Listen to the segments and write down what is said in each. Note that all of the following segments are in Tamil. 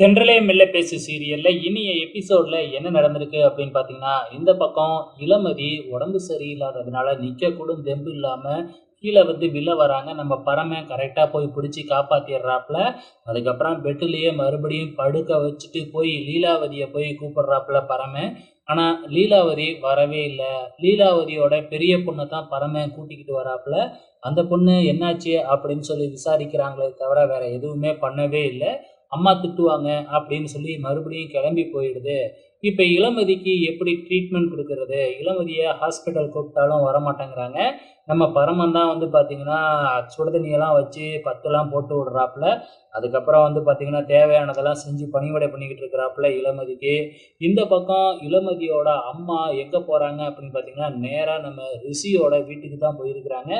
தென்றலே மெல்ல பேசு சீரியல்ல இனிய எபிசோட்ல என்ன நடந்திருக்கு அப்படின்னு பார்த்தீங்கன்னா இந்த பக்கம் இளமதி உடம்பு சரியில்லாததுனால நிக்க கூட தெம்பு இல்லாம கீழே வந்து வில்ல வராங்க. நம்ம பறமை கரெக்டாக போய் பிடிச்சி காப்பாத்திடுறாப்புல. அதுக்கப்புறம் பெட்டிலேயே மறுபடியும் படுக்க வச்சுட்டு போய் லீலாவதியை போய் கூப்பிடுறாப்புல பறமை ஆனால் லீலாவதி வரவே இல்லை. லீலாவதியோட பெரிய பொண்ணை தான் பறமை கூட்டிக்கிட்டு வராப்புல. அந்த பொண்ணு என்னாச்சு அப்படின்னு சொல்லி விசாரிக்கிறாங்களே தவிர வேற எதுவுமே பண்ணவே இல்லை. அம்மா திட்டுவாங்க அப்படின்னு சொல்லி மறுபடியும் கிளம்பி போயிடுது. இப்போ இளமதிக்கு எப்படி ட்ரீட்மெண்ட் கொடுக்கறது? இளமதியை ஹாஸ்பிட்டல் கூப்பிட்டாலும் வரமாட்டேங்கிறாங்க. நம்ம பரமன் தான் வந்து பார்த்தீங்கன்னா சுடுதண்ணியெல்லாம் வச்சு பத்துலாம் போட்டு விடுறாப்புல. அதுக்கப்புறம் வந்து பார்த்தீங்கன்னா தேவையானதெல்லாம் செஞ்சு பணிவிடை பண்ணிக்கிட்டு இருக்கிறாப்புல இளமதிக்கு. இந்த பக்கம் இளமதியோட அம்மா எங்கே போகிறாங்க அப்படின்னு பார்த்தீங்கன்னா நேராக நம்ம ரிஷியோட வீட்டுக்கு தான் போயிருக்கிறாங்க.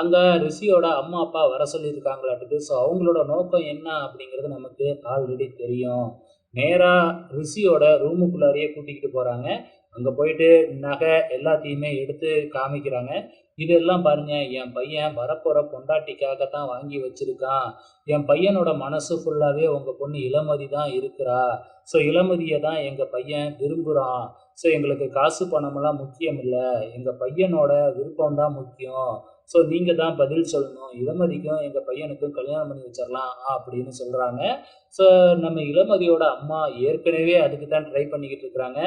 அங்கே ரிஷியோட அம்மா அப்பா வர சொல்லியிருக்காங்களாட்டுக்கு. ஸோ அவங்களோட நோக்கம் என்ன அப்படிங்கிறது நமக்கு ஆல்ரெடி தெரியும். நேராக ரிஷியோட ரூமுக்குள்ளாரையே கூட்டிக்கிட்டு போகிறாங்க அங்கே போயிட்டு நகை எல்லாத்தையுமே எடுத்து காமிக்கிறாங்க. இதெல்லாம் பாருங்க என் பையன் வரப்போகிற பொண்டாட்டிக்காக தான் வாங்கி வச்சிருக்கான். என் பையனோட மனசு ஃபுல்லாகவே உங்கள் பொண்ணு இளமதி தான் இருக்கிறா. ஸோ இளமதியை தான் எங்கள் பையன் விரும்புகிறான் ஸோ எங்களுக்கு காசு பணமெல்லாம் முக்கியம் இல்லை எங்கள் பையனோட விருப்பம் தான் முக்கியம். ஸோ நீங்கள் தான் பதில் சொல்லணும். இளமதிக்கும் எங்கள் பையனுக்கும் கல்யாணம் பண்ணி வச்சிடலாம் அப்படின்னு சொல்கிறாங்க ஸோ நம்ம இளமதியோட அம்மா ஏற்கனவே அதுக்கு தான் ட்ரை பண்ணிக்கிட்டு இருக்கிறாங்க.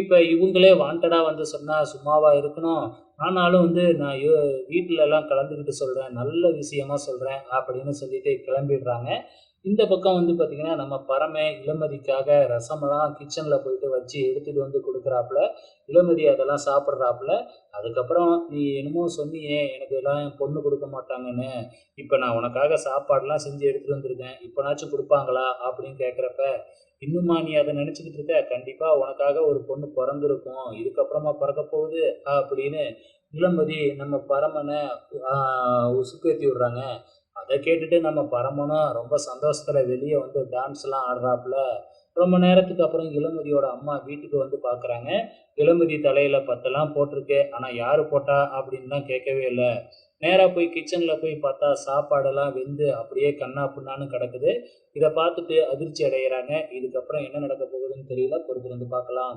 இப்போ இவங்களே வாண்டடாக வந்து சொன்னால் சும்மாவாக இருக்கணும். ஆனாலும் வந்து நான் வீட்டிலலாம் கலந்துக்கிட்டு சொல்கிறேன் நல்ல விஷயமா சொல்கிறேன் அப்படின்னு சொல்லிட்டு கிளம்பிடுறாங்க. இந்த பக்கம் வந்து பார்த்திங்கன்னா நம்ம பரமே இளமதிக்காக ரசமெல்லாம் கிச்சனில் போயிட்டு வச்சு எடுத்துகிட்டு வந்து கொடுக்குறாப்புல. இளமதி அதெல்லாம் சாப்பிட்றாப்புல. அதுக்கப்புறம் நீ என்னமோ சொன்னியே எனக்கு எல்லாம் என் பொண்ணு கொடுக்க மாட்டாங்கன்னு. இப்போ நான் உனக்காக சாப்பாடெல்லாம் செஞ்சு எடுத்துகிட்டு வந்திருக்கேன். இப்போனாச்சும் கொடுப்பாங்களா அப்படின்னு கேட்குறப்ப இன்னுமா நீ அதை நினச்சிக்கிட்டு இருக்க? கண்டிப்பாக உனக்காக ஒரு பொண்ணு பிறந்திருக்கும். இதுக்கப்புறமா பிறக்க போகுது அப்படின்னு இளமதி நம்ம பரமனை உசுக்கேற்றி விடுறாங்க. அதை கேட்டுட்டு நம்ம பரமனும் ரொம்ப சந்தோஷத்தில் வெளியே வந்து டான்ஸ்லாம் ஆடுறாப்புல. ரொம்ப நேரத்துக்கு அப்புறம் இளமதியோட அம்மா வீட்டுக்கு வந்து பார்க்குறாங்க இளமதி தலையில் பத்தெல்லாம் போட்டிருக்கு. ஆனால் யார் போட்டா அப்படின்லாம் கேட்கவே இல்லை. நேராக போய் கிச்சனில் போய் பார்த்தா சாப்பாடெல்லாம் வெந்து அப்படியே கண்ணா புண்ணான்னு கிடக்குது. இதை பார்த்துட்டு அதிர்ச்சி அடைகிறாங்க இதுக்கப்புறம் என்ன நடக்க போகுதுன்னு தெரியல. பொறுத்து வந்து பார்க்கலாம்.